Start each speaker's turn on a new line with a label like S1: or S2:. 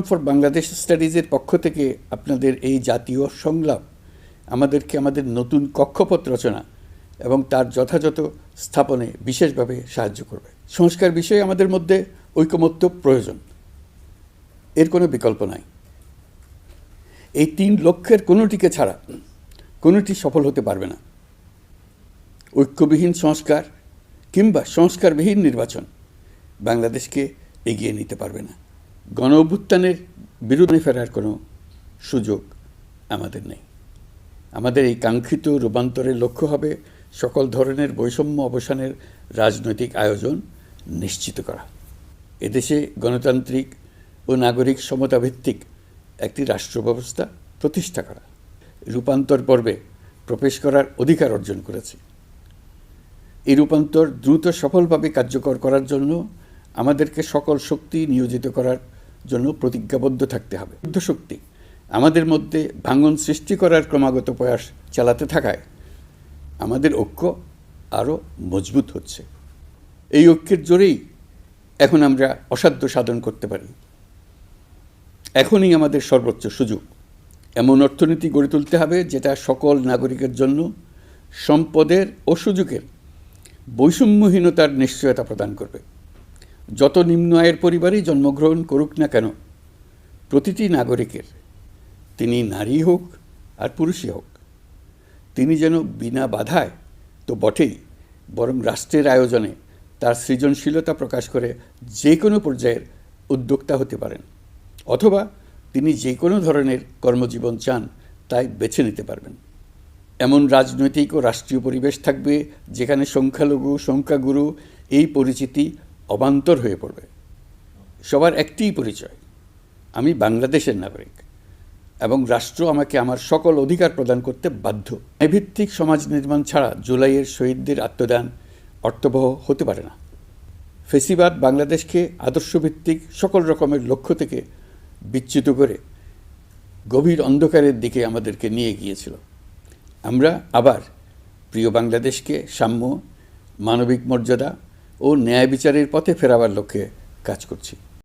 S1: For Bangladesh স্টাডিজের পক্ষ থেকে আপনাদের এই জাতীয় সংলাপ, আমাদেরকে আমাদের নতুন কক্ষপথ রচনা এবং তার যথাযথ স্থাপনে বিশেষভাবে সাহায্য করবে। সংস্কার বিষয়ে আমাদের মধ্যে ঐকমত্য প্রয়োজন। এর কোনো বিকল্প নাই। এই তিন লক্ষ্যের কোনোটিকে ছাড়া কোনোটি সফল হতে পারবে না। ঐক্যবিহীন সংস্কার কিংবা সংস্কারবিহীন নির্বাচন বাংলাদেশকে এগিয়ে নিতে পারবে না। গণ অভ্যুত্থানের বিরুদ্ধে ফেরার কোনো সুযোগ আমাদের নেই। আমাদের এই কাঙ্ক্ষিত রূপান্তরের লক্ষ্য হবে সকল ধরনের বৈষম্য অবসানের রাজনৈতিক আয়োজন নিশ্চিত করা। এদেশে গণতান্ত্রিক ও নাগরিক সমতাভিত্তিক একটি রাষ্ট্র ব্যবস্থা প্রতিষ্ঠা করা। রূপান্তর পর্বে প্রবেশ করার অধিকার অর্জন করেছে। এই রূপান্তর দ্রুত সফলভাবে কার্যকর করার জন্য আমাদেরকে সকল শক্তি নিয়োজিত করার জন্য প্রতিজ্ঞাবদ্ধ থাকতে হবে। শক্তি আমাদের মধ্যে ভাঙন সৃষ্টি করার ক্রমাগত প্রয়াস চালাতে থাকায় আমাদের ঐক্য আরও মজবুত হচ্ছে। এই ঐক্যের জোরেই এখন আমরা অসাধ্য সাধন করতে পারি। এখনই আমাদের সর্বোচ্চ সুযোগ। এমন অর্থনীতি গড়ে তুলতে হবে যেটা সকল নাগরিকের জন্য সম্পদের ও সুযোগের বৈষম্যহীনতার নিশ্চয়তা প্রদান করবে। যত নিম্ন আয়ের পরিবারেই জন্মগ্রহণ করুক না কেন, প্রতিটি নাগরিকের, তিনি নারী হোক আর পুরুষই হোক, তিনি যেন বিনা বাধায় তো বটেই বরং রাষ্ট্রের আয়োজনে তার সৃজনশীলতা প্রকাশ করে যে কোনো পর্যায়ের উদ্যোক্তা হতে পারেন, অথবা তিনি যে কোনো ধরনের কর্মজীবন চান তাই বেছে নিতে পারবেন। এমন রাজনৈতিক ও রাষ্ট্রীয় পরিবেশ থাকবে যেখানে সংখ্যালঘু, সংখ্যাগুরু এই পরিচিতি অবান্তর হয়ে পড়বে। সবার একটিই পরিচয়, আমি বাংলাদেশের নাগরিক এবং রাষ্ট্র আমাকে আমার সকল অধিকার প্রদান করতে বাধ্য। ন্যায়ভিত্তিক সমাজ নির্মাণ ছাড়া জুলাইয়ের শহীদদের আত্মদান অর্থবহ হতে পারে না। ফেসিবাদ বাংলাদেশকে আদর্শভিত্তিক সকল রকমের লক্ষ্য থেকে বিচ্যুত করে গভীর অন্ধকারের দিকে আমাদেরকে নিয়ে গিয়েছিল। আমরা আবার প্রিয় বাংলাদেশকে সাম্য, মানবিক মর্যাদা ও ন্যায় বিচারের পথে ফেরাবার লক্ষ্যে কাজ করছি।